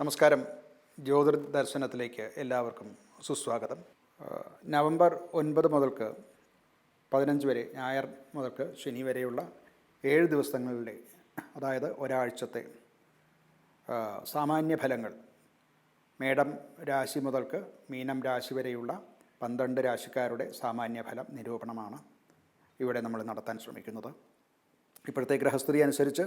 നമസ്കാരം. ജ്യോതിർ ദർശനത്തിലേക്ക് എല്ലാവർക്കും സുസ്വാഗതം. നവംബർ ഒൻപത് മുതൽക്ക് പതിനഞ്ച് വരെ ഞായർ മുതൽക്ക് ശനി വരെയുള്ള ഏഴ് ദിവസങ്ങളിലെ അതായത് ഒരാഴ്ചത്തെ സാമാന്യ ഫലങ്ങൾ. മേടം രാശി മുതൽക്ക് മീനം രാശി വരെയുള്ള പന്ത്രണ്ട് രാശിക്കാരുടെ സാമാന്യ ഫലം നിരൂപണമാണ് ഇവിടെ നമ്മൾ നടത്താൻ ശ്രമിക്കുന്നത്. ഇപ്പോഴത്തെ ഗ്രഹസ്ഥിതി അനുസരിച്ച്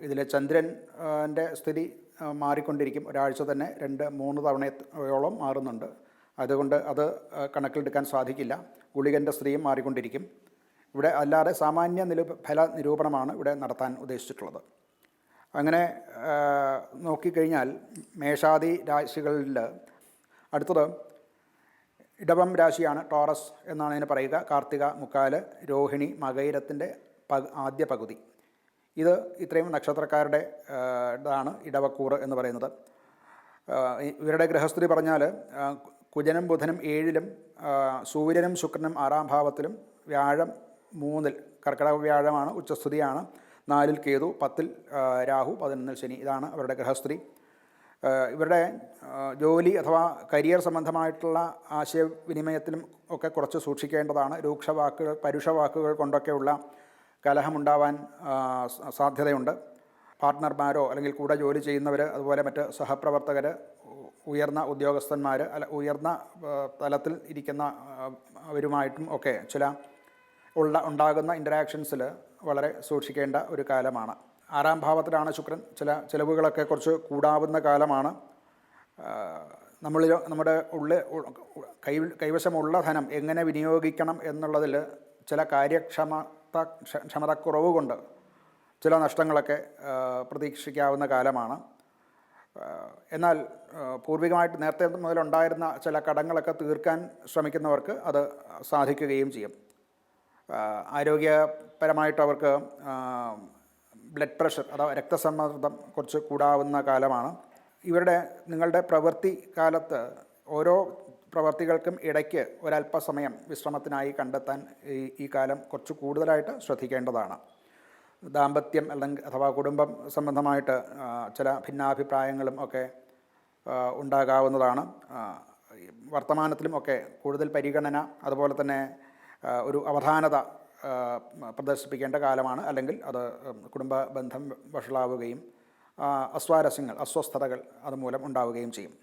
ഇതിൽ ചന്ദ്രന്റെ സ്ഥിതി മാറിക്കൊണ്ടിരിക്കും. ഒരാഴ്ച തന്നെ രണ്ട് മൂന്ന് തവണയോളം മാറുന്നുണ്ട്. അതുകൊണ്ട് അത് കണക്കിലെടുക്കാൻ സാധിക്കില്ല. ഗുളികന്റെ സ്ഥിതിയും മാറിക്കൊണ്ടിരിക്കും. ഇവിടെ അല്ലാതെ സാമാന്യ നിരൂപ ഫല നിരൂപണമാണ് ഇവിടെ നടത്താൻ ഉദ്ദേശിച്ചിട്ടുള്ളത്. അങ്ങനെ നോക്കിക്കഴിഞ്ഞാൽ മേഷാദി രാശികളിൽ അടുത്തത് ഇടവം രാശിയാണ് ടോറസ് എന്നാണ് ഇതിനെ പറയുക. കാർത്തിക മുക്കാൽ രോഹിണി മകൈരത്തിന്റെ ആദ്യ പകുതി. ഇത് ഇത്രയും നക്ഷത്രക്കാരുടെ ഇതാണ് ഇടവക്കൂറ് എന്ന് പറയുന്നത്. ഇവരുടെ ഗ്രഹസ്ഥിതി പറഞ്ഞാൽ കുജനും ബുധനും ഏഴിലും സൂര്യനും ശുക്രനും ആറാം ഭാവത്തിലും വ്യാഴം മൂന്നിൽ കർക്കിടക വ്യാഴമാണ് ഉച്ചസ്ഥിതിയാണ് നാലിൽ കേതു പത്തിൽ രാഹു പതിനൊന്നിൽ ശനി. ഇതാണ് അവരുടെ ഗ്രഹസ്ഥിതി ഇവരുടെ ജോലി അഥവാ കരിയർ സംബന്ധമായിട്ടുള്ള ആശയവിനിമയത്തിലും ഒക്കെ കുറച്ച് സൂക്ഷിക്കേണ്ടതാണ്. രൂക്ഷ വാക്കുകൾ പരുഷ വാക്കുകൾ കൊണ്ടൊക്കെയുള്ള കലഹമുണ്ടാവാൻ സാധ്യതയുണ്ട്. പാർട്ട്ണർമാരോ അല്ലെങ്കിൽ കൂടെ ജോലി ചെയ്യുന്നവർ അതുപോലെ മറ്റ് സഹപ്രവർത്തകർ ഉയർന്ന ഉദ്യോഗസ്ഥന്മാർ അല്ല ഉയർന്ന തലത്തിൽ ഇരിക്കുന്ന അവരുമായിട്ടും ഒക്കെ ചില ഉള്ള ഉണ്ടാകുന്ന ഇന്ററാക്ഷൻസിൽ വളരെ സൂക്ഷിക്കേണ്ട ഒരു കാലമാണ്. ആറാം ഭാവത്തിലാണ് ശുക്രൻ. ചില ചിലവുകളൊക്കെ കുറച്ച് കൂടാവുന്ന കാലമാണ്. നമ്മളിൽ നമ്മുടെ ഉള്ളിൽ കൈ കൈവശമുള്ള ധനം എങ്ങനെ വിനിയോഗിക്കണം എന്നുള്ളതിൽ ചില കാര്യക്ഷമത ക്ഷ- ക്ഷമതക്കുറവ് കൊണ്ട് ചില നഷ്ടങ്ങളൊക്കെ പ്രതീക്ഷിക്കാവുന്ന കാലമാണ്. എന്നാൽ പൂർവികമായിട്ട് നേരത്തെ മുതലുണ്ടായിരുന്ന ചില കടങ്ങളൊക്കെ തീർക്കാൻ ശ്രമിക്കുന്നവർക്ക് അത് സാധിക്കുകയും ചെയ്യും. ആരോഗ്യപരമായിട്ട് അവർക്ക് ബ്ലഡ് പ്രഷർ അഥവാ രക്തസമ്മർദ്ദം കുറച്ച് കൂടാവുന്ന കാലമാണ്. ഇവരുടെ നിങ്ങളുടെ പ്രവൃത്തി കാലത്ത് ഓരോ പ്രവർത്തികൾക്കും ഇടയ്ക്ക് ഒരല്പസമയം വിശ്രമത്തിനായി കണ്ടെത്താൻ ഈ ഈ കാലം കുറച്ച് കൂടുതലായിട്ട് ശ്രദ്ധിക്കേണ്ടതാണ്. ദാമ്പത്യം അല്ലെങ്കിൽ അഥവാ കുടുംബം സംബന്ധമായിട്ട് ചില ഭിന്നാഭിപ്രായങ്ങളും ഒക്കെ ഉണ്ടാകാവുന്നതാണ്. വർത്തമാനത്തിലും ഒക്കെ കൂടുതൽ പരിഗണന അതുപോലെ തന്നെ ഒരു അവധാനത പ്രദർശിപ്പിക്കേണ്ട കാലമാണ്. അല്ലെങ്കിൽ അത് കുടുംബ ബന്ധം വഷളാവുകയും അസ്വാരസ്യങ്ങൾ അസ്വസ്ഥതകൾ അതുമൂലം ഉണ്ടാവുകയും ചെയ്യും.